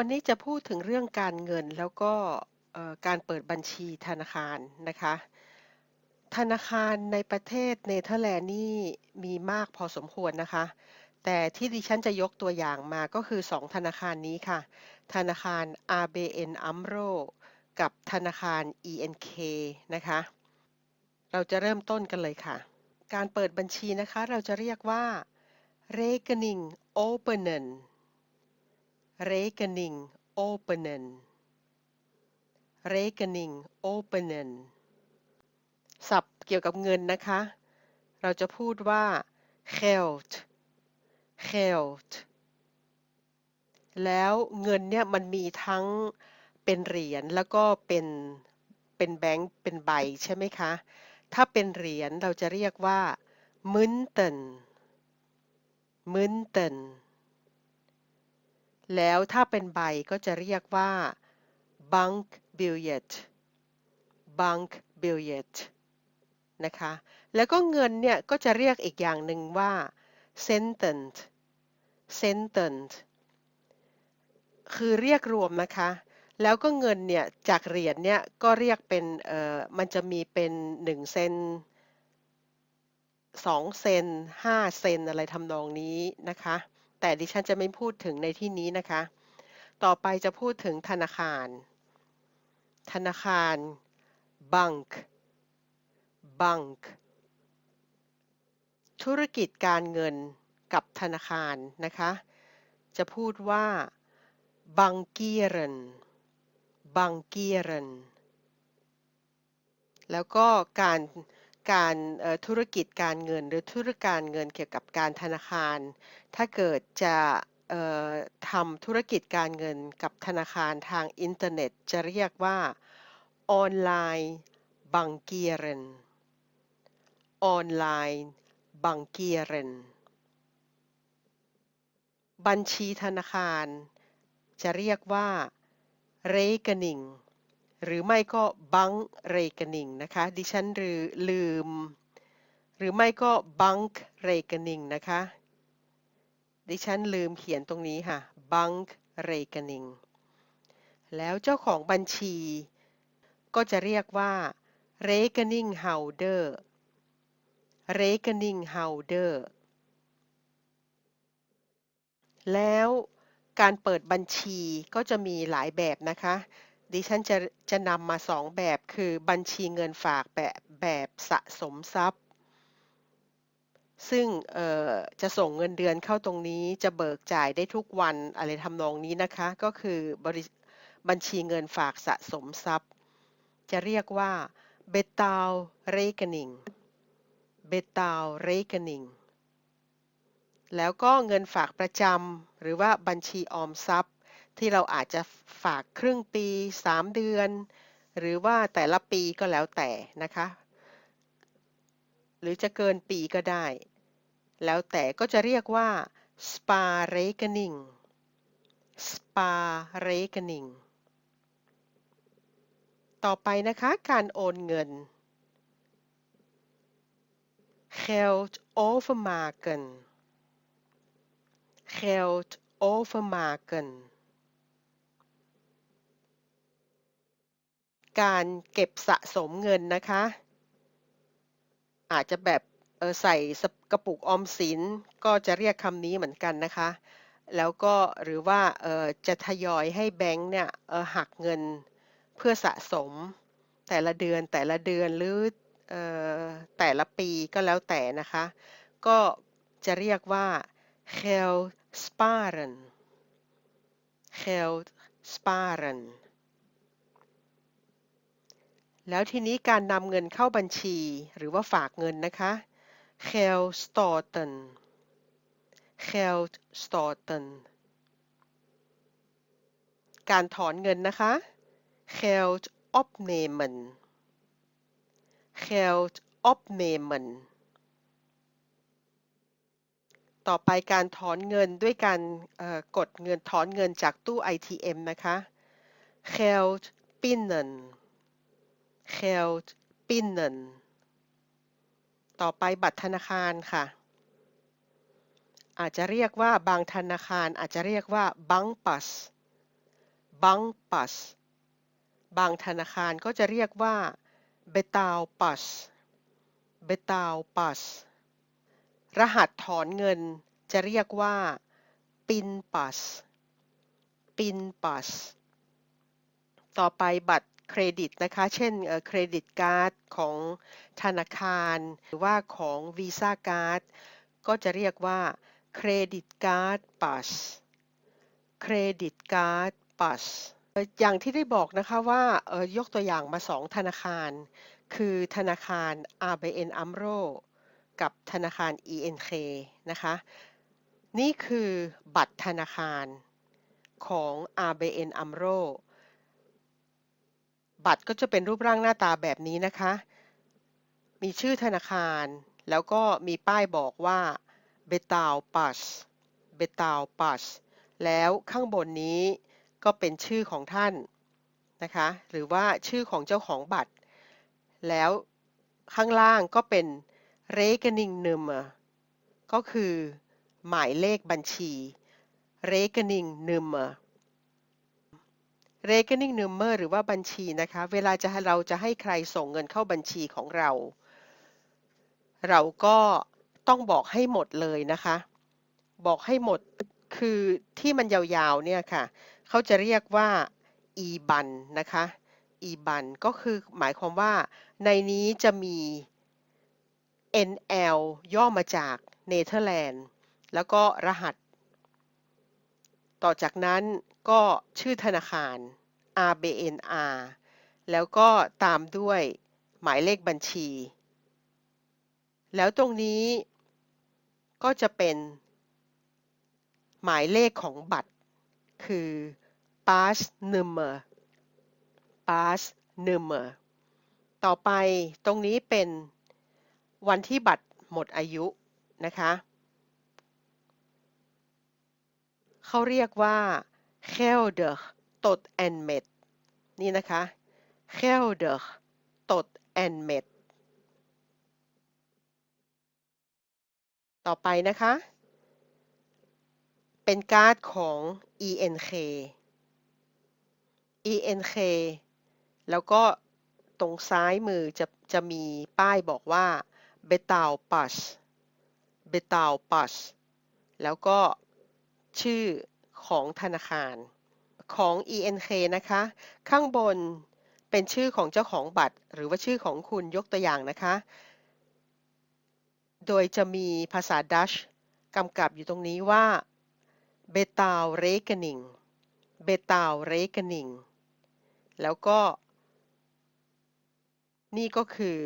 วันนี้จะพูดถึงเรื่องการเงินแล้วก็การเปิดบัญชีธนาคารนะคะ ธนาคารในประเทศเนเธอร์แลนด์นี่มีมากพอสมควรนะคะ แต่ที่ดิฉันจะยกตัวอย่างมาก็คือ 2 ธนาคารนี้ค่ะ ธนาคาร ABN AMRO กับธนาคาร ENK นะคะ เราจะเริ่มต้นกันเลยค่ะ การเปิดบัญชีนะคะเราจะเรียกว่า rekening openen rekening openen rekening openen ศัพท์เกี่ยวกับเงินนะคะ เราจะพูดว่า geld geld แล้วเงินเนี่ยมันมีทั้งเป็นเหรียญแล้วก็เป็นเป็นแบงค์เป็นใบใช่ไหมคะ ถ้าเป็นเหรียญเราจะเรียกว่า munten munten แล้วถ้าเป็นใบก็จะเรียกว่า bank biljet bank biljet นะคะ แล้วก็เงินเนี่ยก็จะเรียกอีกอย่างหนึ่งว่า centen centen คือเรียกรวมนะคะ แล้วก็เงินเนี่ยจากเหรียญเนี่ยก็เรียกเป็นเอ่อมันจะมีเป็น1เซน2เซน5เซนอะไรทำนองนี้นะคะ แต่ดิฉันจะไม่พูดถึงในที่นี้นะคะ ต่อไปจะพูดถึงธนาคาร ธนาคาร bank bank ธุรกิจการเงินกับธนาคารนะคะ จะพูดว่า bankieren bankieren แล้วก็การ การธุรกิจการเงิน หรือธุรการเงินเกี่ยวกับการธนาคาร ถ้าเกิดจะทำธุรกิจการเงินกับธนาคารทางอินเทอร์เน็ต จะเรียกว่าออนไลน์บังเกียรนออนไลน์บังเกียรนบัญชีธนาคาร จะเรียกว่า rekening หรือไม่ก็ bank rekening นะคะ ดิฉันลืลืม หรือไม่ก็ bank rekening นะคะ ดิฉันลืมเขียนตรงนี้ค่ะ bank rekening แล้วเจ้าของบัญชี ก็จะเรียกว่า rekening holder rekening holder แล้วการเปิดบัญชีก็จะมีหลายแบบนะคะ ดิฉันจะจะนำมาสองแบบคือบัญชีเงินฝากแบบแบบสะสมทรัพย์ ซึ่งจะส่งเงินเดือนเข้าตรงนี้จะเบิกจ่ายได้ทุกวันอะไรทำนองนี้นะคะ ก็คือบ,บัญชีเงินฝากสะสมทรัพย์ จะเรียกว่า betal rekening betal rekening แล้วก็เงินฝากประจำหรือว่าบัญชีออมทรัพย์ ที่เราอาจจะฝากครึ่งปี 3 เดือน หรือว่าแต่ละปีก็แล้วแต่นะคะ หรือจะเกินปีก็ได้ แล้วแต่ก็จะเรียกว่า spa rekening spa rekening ต่อไปนะคะการโอนเงิน geld overmaken geld overmaken การเก็บสะสมเงินนะคะ อาจจะแบบใส่กระปุกออมสินก็จะเรียกคำนี้เหมือนกันนะคะ แล้วก็หรือว่าจะทยอยให้แบงค์เนี่ยหักเงินเพื่อสะสมแต่ละเดือนแต่ละเดือนหรือออแต่ละปีก็แล้วแต่นะคะ ก็จะเรียกว่า geld sparen geld sparen แล้วทีนี้การนำเงินเข้าบัญชี หรือว่าฝากเงินนะคะ geld storten geld storten การถอนเงินนะคะ geld opnemen geld opnemen ต่อไปการถอนเงินด้วยการกดเงินถอนเงินจากตู้ ATM นะคะ geld pinnen geld pinnen ต่อไปบัตรธนาคารค่ะ อาจจะเรียกว่าบางธนาคารอาจจะเรียกว่า bankpas bankpas บางธนาคารก็จะเรียกว่า b e t a l p a s betaalpas รหัสถอนเงินจะเรียกว่า pinpas pinpas ต่อไปบัตร เครดิตนะคะ เช่นเครดิตการ์ดของธนาคาร หรือว่าของวีซ่าการ์ดก็จะเรียกว่าเครดิตการ์ดปัสเครดิตการ์ดปัสอย่างที่ได้บอกนะคะว่ายกตัวอย่างมาสองธนาคาร คือธนาคาร ABN AMRO กับธนาคาร ENK นะคะ นี่คือบัตรธนาคารของ ABN AMRO บัตรก็จะเป็นรูปร่างหน้าตาแบบนี้นะคะ มีชื่อธนาคาร แล้วก็มีป้ายบอกว่า b e t a l Pass b e t a l Pass แล้วข้างบนนี้ก็เป็นชื่อของท่านนะคะ หรือว่าชื่อของเจ้าของบัตร แล้วข้างล่างก็เป็น rekening Num ก็คือหมายเลขบัญชี rekening Num rekening number หรือว่าบัญชีนะคะ เวลาจะเราจะให้ใครส่งเงินเข้าบัญชีของเรา เราก็ต้องบอกให้หมดเลยนะคะ บอกให้หมดคือที่มันยาวๆเนี่ยค่ะ เขาจะเรียกว่า e-ban นะคะ e-ban ก็คือหมายความว่าในนี้จะมี NL ย่อมาจากเนเธอร์แลนด์แล้วก็รหัส ต่อจากนั้นก็ชื่อธนาคาร RBNR แล้วก็ตามด้วยหมายเลขบัญชี แล้วตรงนี้ก็จะเป็นหมายเลขของบัตร คือ pass number pass number ต่อไปตรงนี้เป็นวันที่บัตรหมดอายุนะคะ เขาเรียกว่า geldig tot en met นี่นะคะ geldig tot en met ต่อไปนะคะ เป็นการ์ดของ ENK ENK แล้วก็ตรงซ้ายมือจะจะมีป้ายบอกว่า Betal p a s Betal p a s แล้วก็ ชื่อของธนาคารของ ENK นะคะ ข้างบนเป็นชื่อของเจ้าของบัตร หรือว่าชื่อของคุณยกตัวอย่างนะคะ โดยจะมีภาษาดัชกำกับอยู่ตรงนี้ว่า Betal Rekening Betal Rekening แล้วก็ นี่ก็คือ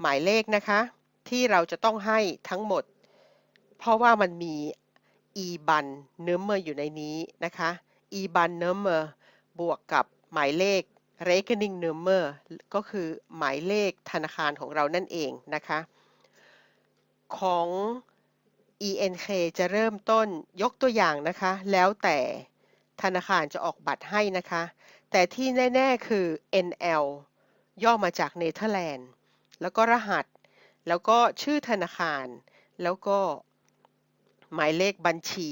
หมายเลขนะคะ ที่เราจะต้องให้ทั้งหมด เพราะว่ามันมี e-ban number อยู่ในนี้นะคะ e-ban number บวกกับหมายเลข rekening number ก็คือหมายเลขธนาคารของเรานั่นเองนะคะ ของ ENK จะเริ่มต้นยกตัวอย่างนะคะ แล้วแต่ธนาคารจะออกบัตรให้นะคะ แต่ที่แน่ ๆ คือ NL ย่อมาจากเนเธอร์แลนด์ แล้วก็รหัส แล้วก็ชื่อธนาคาร แล้วก็ หมายเลขบัญชี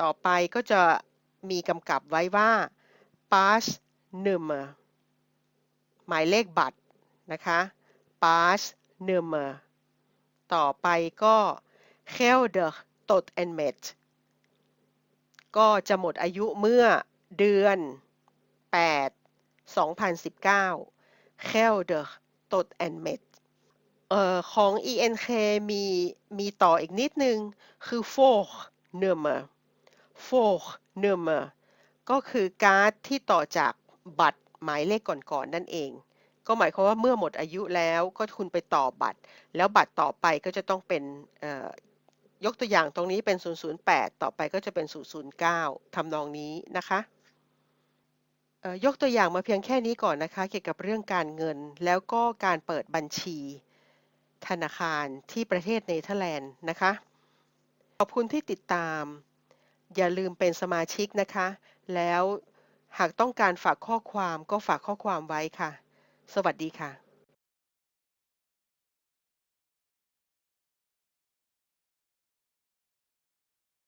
ต่อไปก็จะมีกำกับไว้ว่า pass number หมายเลขบัตรนะคะ pass number ต่อไปก็ geldig tot en met ก็จะหมดอายุเมื่อเดือน 8 2019 geldig tot en met เอ่อของ ENK มีมีต่ออีกนิดนึง คือ volg nummer f o r number ก็คือการ์ดที่ต่อจากบัตรหมายเลขก่อนๆนนั่นเอง ก็หมายความว่าเมื่อหมดอายุแล้วก็คุณไปต่อบัตร แล้วบัตรต่อไปก็จะต้องเป็นยกตัวอย่างตรงนี้เป็น 008 ต่อไปก็จะเป็น 009ทำนองนี้นะคะ ยกตัวอย่างมาเพียงแค่นี้ก่อนนะคะ เกี่ยวกับเรื่องการเงินแล้วก็การเปิดบัญชี ธนาคารที่ประเทศเนเธอร์แลนด์นะคะ ขอบคุณที่ติดตาม อย่าลืมเป็นสมาชิกนะคะ แล้วหากต้องการฝากข้อความก็ฝากข้อความไว้ค่ะ สวัสดีค่ะ